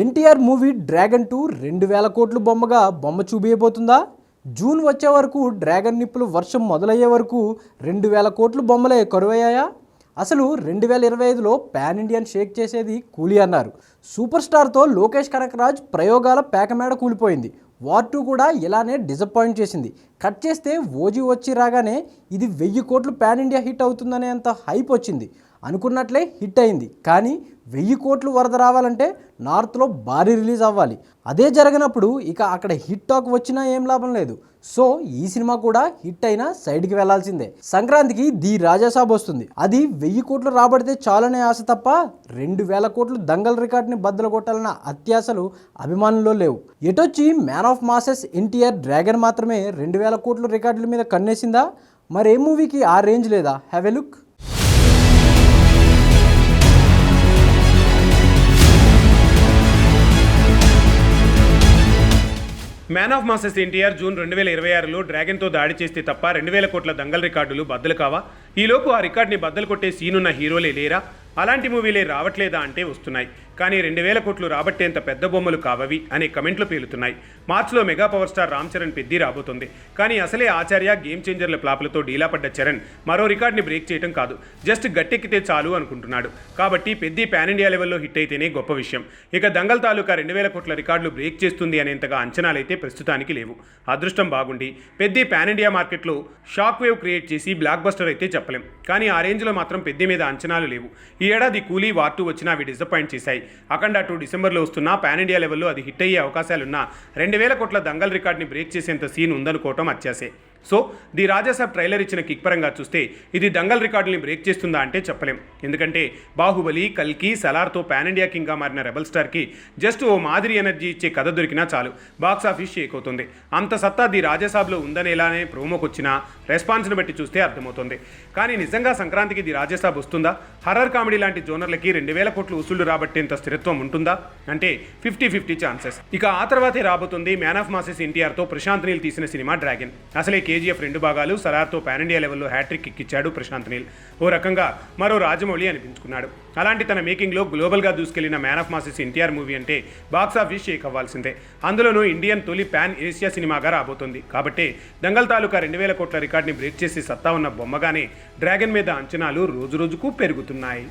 NTR movie dragon two రెండు వేల కోట్లు బొమ్మగా బొమ్మ చూపించబోతుందా జూన్ వచ్చే వరకు డ్రాగన్ నిప్పులు వర్షం మొదలయ్యే వరకు రెండు వేల కోట్లు బొమ్మలే కరువయ్యాయా? అసలు రెండు వేల ఇరవై ఐదులో పాన్ ఇండియన్ షేక్ చేసేది కూలీ అన్నారు. సూపర్ స్టార్తో లోకేష్ కనకరాజ్ ప్రయోగాల పేకమేడ కూలిపోయింది. వార్ టూ కూడా ఇలానే డిసప్పాయింట్ చేసింది. కట్ చేస్తే ఓజీ వచ్చి రాగానే ఇది వెయ్యి కోట్లు పాన్ ఇండియా హిట్ అవుతుందనే అంత హైప్ వచ్చింది. అనుకున్నట్లే హిట్ అయింది. కానీ వెయ్యి కోట్లు వరద రావాలంటే నార్త్లో భారీ రిలీజ్ అవ్వాలి. అదే జరగనప్పుడు ఇక అక్కడ హిట్ టాక్ వచ్చినా ఏం లాభం లేదు. సో ఈ సినిమా కూడా హిట్ అయినా సైడ్కి వెళ్ళాల్సిందే. సంక్రాంతికి ది రాజాసాబ్ వస్తుంది. అది వెయ్యి కోట్లు రాబడితే చాలనే ఆశ తప్ప రెండు వేల కోట్లు దంగల్ రికార్డ్ని బద్దలు కొట్టాలన్న అత్యాశలు అభిమానుల్లో లేవు. ఎటొచ్చి man of masses NTR dragon మాత్రమే రెండు వేల కోట్ల రికార్డుల మీద కన్నేసిందా? మరే మూవీకి ఆ రేంజ్ లేదా? Have a look. Man of masses NTR June రెండు వేల ఇరవై ఆరులో డ్రాగన్తో దాడి చేస్తే తప్ప రెండు వేల కోట్ల దంగల్ రికార్డులు బద్దలు కావా? ఈలోపు ఆ రికార్డుని బద్దలు కొట్టే సీనున్న హీరోలే లేరా? అలాంటి మూవీలే రావట్లేదా అంటే వస్తున్నాయి. కానీ రెండు వేల కోట్లు రాబట్టేంత పెద్ద బొమ్మలు కావవి అనే కమెంట్లు పేలుతున్నాయి. మార్చిలో mega power star Ram Charan Peddi రాబోతుంది. కానీ అసలే ఆచార్య గేమ్ చేంజర్ల ప్లాపులతో డీలా పడ్డ చరణ్ మరో రికార్డ్ని బ్రేక్ చేయడం కాదు. జస్ట్ గట్టెక్కితే చాలు అనుకుంటున్నాడు. కాబట్టి పెద్ది పాన్ ఇండియా లెవెల్లో హిట్ అయితేనే గొప్ప విషయం. ఇక దంగల్ తాలూకా రెండు వేల కోట్ల రికార్డులు బ్రేక్ చేస్తుంది అనేంతగా అంచనాలైతే ప్రస్తుతానికి లేవు. అదృష్టం బాగుండి. పెద్ది పాన్ ఇండియా మార్కెట్లో షాక్ వేవ్ క్రియేట్ చేసి బ్లాక్ బస్టర్ అయితే చెప్పలేం. కానీ ఆ రేంజ్లో మాత్రం పెద్ది మీద అంచనాలు లేవు. ఈ ఏడాది కూలీ వార్ టూ వచ్చినా అవి డిసప్పాయింట్ చేశాయి. అఖండ టూ డిసెంబర్లో వస్తున్న పాన్ ఇండియా లెవెల్లో అది హిట్ అయ్యే అవకాశాలున్న రెండు వేల కోట్ల దంగల్ రికార్డ్ని బ్రేక్ చేసేంత సీన్ ఉందనుకోవటం అత్యాసే సో ది రాజాసాబ్ ట్రైలర్ ఇచ్చిన కిక్ పరంగా చూస్తే ఇది దంగల్ రికార్డుని బ్రేక్ చేస్తుందా అంటే చెప్పలేం. ఎందుకంటే బాహుబలి కల్కి సలార్తో పాన్ ఇండియా కింగ్గా మారిన రెబల్ స్టార్కి జస్ట్ ఓ మాదిరి ఎనర్జీ ఇచ్చే కథ దొరికినా చాలు. బాక్స్ ఆఫీస్ షేక్ అవుతుంది అంత సత్తా ది రాజాసాబ్లో ఉందనేలానే ప్రోమోకి వచ్చిన రెస్పాన్స్ని బట్టి చూస్తే అర్థమవుతుంది. కానీ నిజంగా సంక్రాంతికి ది రాజాసాబ్ వస్తుందా? హర్రర్ కామెడీ లాంటి జోనర్లకి రెండు వేల కోట్లు వసూళ్ళు రాబట్టేంత స్థిరత్వం ఉంటుందా? అంటే ఫిఫ్టీ ఫిఫ్టీ ఛాన్సెస్. ఇక ఆ తర్వాతే రాబోతుంది మ్యాన్ ఆఫ్ మాసెస్ ఎన్టీఆర్తో ప్రశాంత్ నీల్ తీసిన సినిమా డ్రాగన్. అసలే కేజీఎఫ్ రెండు భాగాలు సలార్తో పాన్ ఇండియా లెవెల్లో హ్యాట్రిక్ ఎక్కిచ్చాడు ప్రశాంత్ నీల్. ఓ రకంగా మరో రాజమౌళి అనిపించుకున్నాడు. అలాంటి తన మేకింగ్లో గ్లోబల్గా దూసుకెళ్ళిన man of masses NTR movie అంటే బాక్సాఫీస్ షేక్ అవ్వాల్సిందే. అందులోనూ ఇండియన్ తొలి పాన్ ఏషియా సినిమాగా రాబోతుంది. కాబట్టి దంగల్ తాలూకా రెండు వేల కోట్ల రికార్డుని బ్రేక్ చేసి సత్తా ఉన్న బొమ్మగానే డ్రాగన్ మీద అంచనాలు రోజురోజుకు పెరుగుతున్నాయి.